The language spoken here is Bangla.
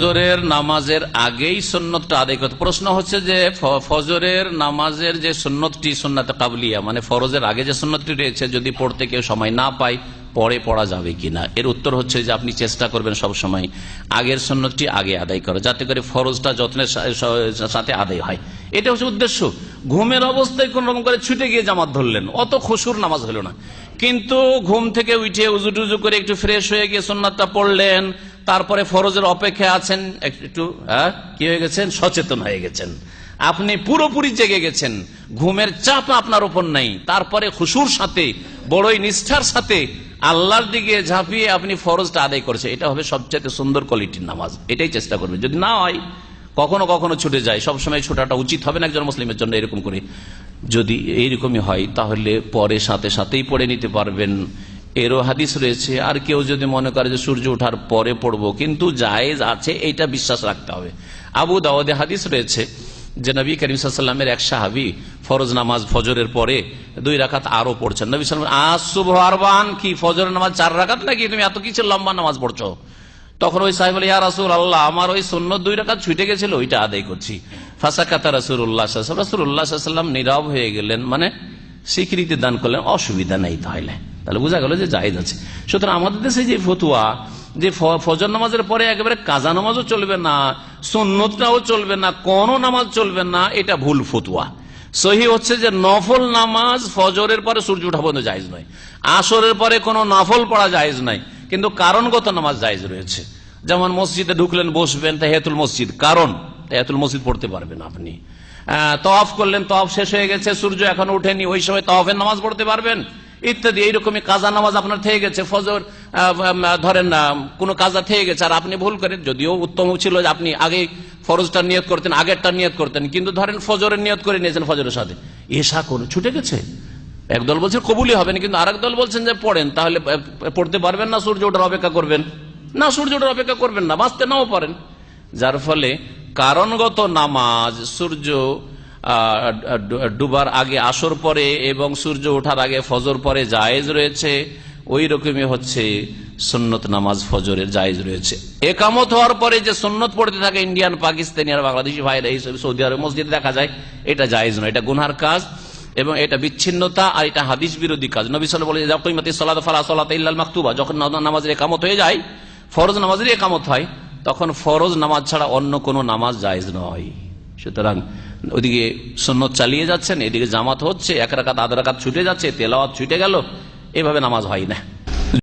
ফজরের নামাজের আগেই সন্ন্যতটা আদায় করতে প্রশ্ন হচ্ছে যে ফজরের নামাজের যে সন্ন্যতটি সন্ন্যত কাবলিয়া মানে ফরজের আগে যে সন্ন্যতটি রয়েছে, যদি পড়তে কেউ সময় না পায়, পরে পড়া যাবে কিনা? এর উত্তর হচ্ছে যে আপনি চেষ্টা করবেন সব সময় আগের সন্ন্যতটি আগে আদায় করো, যাতে করে ফরজটা যত্নের সাথে আদায় হয়। এটা হচ্ছে উদ্দেশ্য। ঘুমের অবস্থায় কোন রকম করে ছুটে গিয়ে জামাত ধরলেন, অত খুশুর নামাজ হলো না। কিন্তু ঘুম থেকে উঠে উজু টুজু করে একটু ফ্রেশ হয়ে গিয়ে সোননাথটা পড়লেন তারপরে ফরজের অপেক্ষায় আছেন একটু হ্যাঁ, কি হয়ে গেছেন? সচেতন হয়ে গেছেন। আপনি পুরোপুরি জেগে গেছেন। ঘুমের চাপ আপনার উপর নাই। তারপরে খুশুর সাথে বড়ই নিষ্ঠার সাথে আল্লাহর দিকে ঝাঁপিয়ে আপনি ফরজটা আদায় করছে এটা হবে সবচেয়ে সুন্দর কোয়ালিটির নামাজ। এটাই চেষ্টা করবেন। যদি না হয় কখনো কখনো ছুটে যায়। সবসময় ছোটাটা উচিত হবে না একজন মুসলিমের জন্য এরকম করে। যদি এইরকমই হয়, তাহলে পরে সাথে সাথেই পড়ে নিতে পারবেন। এরও হাদিস রয়েছে, আর কেউ যদি মনে করে যে সূর্য ওঠার পরে পড়ব, কিন্তু জায়েজ আছে, এইটা বিশ্বাস রাখতে হবে। আবু দাওয়াদে হাদিস রয়েছে যে নবী করিম সাল্লামের এক সাহাবি ফরজ নামাজ ফজরের পরে দুই রাকাত আরও পড়ছেন। নবী সাল্লাম আসুভ আরবান কি, ফজরের নামাজ চার রাকাত নাকি? তুমি এত কিছু লম্বা নামাজ পড়ছো? তখন ওই সাহেব ইয়া রাসুল আল্লাহ আমার ওই শূন্য দুই রাকাত ছুটে গেছিল, ওইটা আদায় করছি। ফাঁসাকাতা রাসুল উল্লাহ রাসুল উল্লাহ সাল্লাম নীরব হয়ে গেলেন মানে স্বীকৃতি দান করলেন, অসুবিধা নেই তাহলে। তাহলে বোঝা গেল যে জায়েজ আছে। সুতরাং আমাদের দেশে যে ফতুয়া, যে ফজর নামাজের পরে একেবারে কাজা নামাজও চলবে না সন্ন্যতটাও চলবে না, কোন নামাজ চলবে না, এটা ভুল ফতুয়া। সহি হচ্ছে যে নফল নামাজ ফজরের পরে সূর্য ওঠা পর্যন্ত জায়েজ নয়। আসরের পরে কোনো নফল পড়া জায়েজ নাই কিন্তু কারণগত নামাজ জায়েজ রয়েছে। যেমন মসজিদে ঢুকলেন বসবেন তাহিয়াতুল মসজিদ। কারণ? তাহিয়াতুল মসজিদ পড়তে পারবেন আপনি। তফ করলেন তফ শেষ হয়ে গেছে সূর্য এখনও উঠেনি ওই সময় তওয়াফের নামাজ পড়তে পারবেন। ইত্যাদি এইরকমই কাজা নামাজ আপনার থেকে গেছে ফজর ধরেন আহ, কোনো কাজা থেকে গেছে আর আপনি ভুল করেন যদিও উত্তম ছিল যে আপনি আগে ফরজটা নিয়ত করতেন, আগেরটা নিয়ত করতেন, কিন্তু ধরেন ফজরের নিয়ত করে নিয়েছেন ফজরের সাথে। এসা কোন ছুটে গেছে। একদল বলছেন কবুলি হবেন কিন্তু আরেক দল বলছেন যে পড়েন, তাহলে পড়তে পারবেন না, সূর্য ওঠার অপেক্ষা করবেন। না, সূর্য ওঠার অপেক্ষা করবেন না, বাঁচতে নাও পারেন। যার ফলে কারণগত নামাজ, সূর্য ডুবার আগে আসর পরে এবং সূর্য ওঠার আগে ফজর পরে জায়েজ রয়েছে। ওই রকমই হচ্ছে সুন্নত নামাজ, ফজরের জায়েজ রয়েছে। একামত হওয়ার পরে যে সুন্নত পড়তে থাকে ইন্ডিয়ান, পাকিস্তানি আর বাংলাদেশি ভাইরা এই সব সৌদি আরব মসজিদে দেখা যায়, এটা জায়েজ নয়, এটা গুনহার কাজ এবং এটা বিচ্ছিন্নতা আর এটা হাদিস বিরোধী কাজ। নবী সাল বলে ইল্লাল মাকতুবা। যখন নামাজের একামত হয়ে যায়, ফরজ নামাজের একামত হয়, তখন ফরজ নামাজ ছাড়া অন্য কোনো নামাজ জায়েজ নয়। সুতরাং ওইদিকে সন্ন্যত চালিয়ে যাচ্ছেন, এদিকে জামাত হচ্ছে, এক রাকাত, আধ রাকাত ছুটে যাচ্ছে, তেলাওয়াত ছুটে গেল এভাবে নামাজ হয় না।